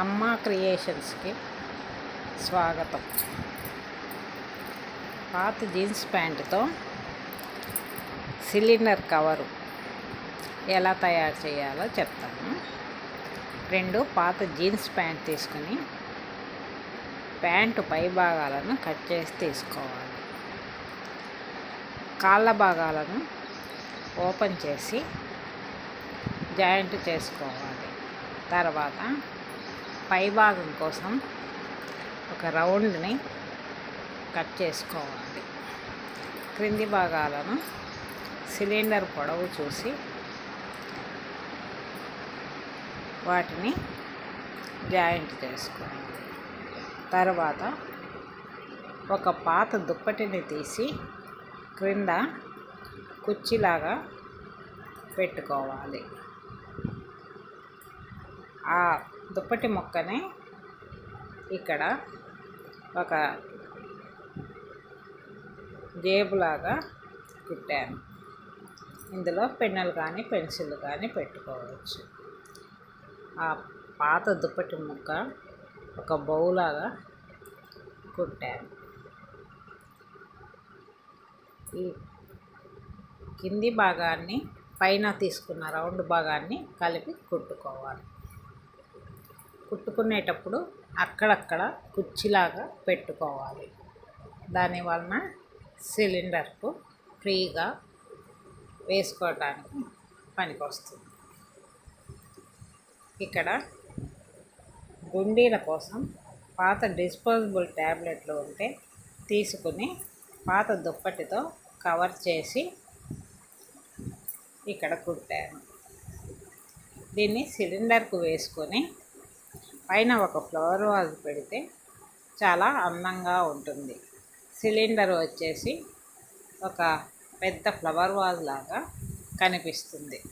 అమ్మ క్రియేషన్స్కి స్వాగతం. పాత జీన్స్ ప్యాంటుతో సిలిండర్ కవరు ఎలా తయారు చేయాలో చెప్తాను. రెండు పాత జీన్స్ ప్యాంట్ తీసుకుని ప్యాంటు పై భాగాలను కట్ చేసి తీసుకోవాలి. కాళ్ళ భాగాలను ఓపెన్ చేసి జాయింట్ చేసుకోవాలి. తర్వాత పై భాగం కోసం ఒక రౌండ్ని కట్ చేసుకోవాలి. క్రింది భాగాలను సిలిండర్ పొడవు చూసి వాటిని జాయింట్ చేసుకోవాలి. తర్వాత ఒక పాత దుప్పటిని తీసి క్రింద కుర్చీలాగా పెట్టుకోవాలి. ఆ దుప్పటి మొక్కని ఇక్కడ ఒక జేబులాగా కుట్టాను. ఇందులో పెన్నులు కానీ పెన్సిల్ కానీ పెట్టుకోవచ్చు. ఆ పాత దుప్పటి ముక్క ఒక బౌలాగా కుట్టాను. ఈ కింది భాగాన్ని పైన తీసుకున్న రౌండ్ భాగాన్ని కలిపి కుట్టుకోవాలి. కుట్టుకునేటప్పుడు అక్కడక్కడ కుర్చీలాగా పెట్టుకోవాలి. దాని వలన సిలిండర్కు ఫ్రీగా వేసుకోవడానికి పనికొస్తుంది. ఇక్కడ గుండీల కోసం పాత డిస్పోజబుల్ ట్యాబ్లెట్లు ఉంటే తీసుకుని పాత దుప్పటితో కవర్ చేసి ఇక్కడ కుట్టాను. దీన్ని సిలిండర్కు వేసుకొని పైన ఒక ఫ్లవర్ వాజ్ పెడితే చాలా అందంగా ఉంటుంది. సిలిండర్ వచ్చేసి ఒక పెద్ద ఫ్లవర్ వాజ్ లాగా కనిపిస్తుంది.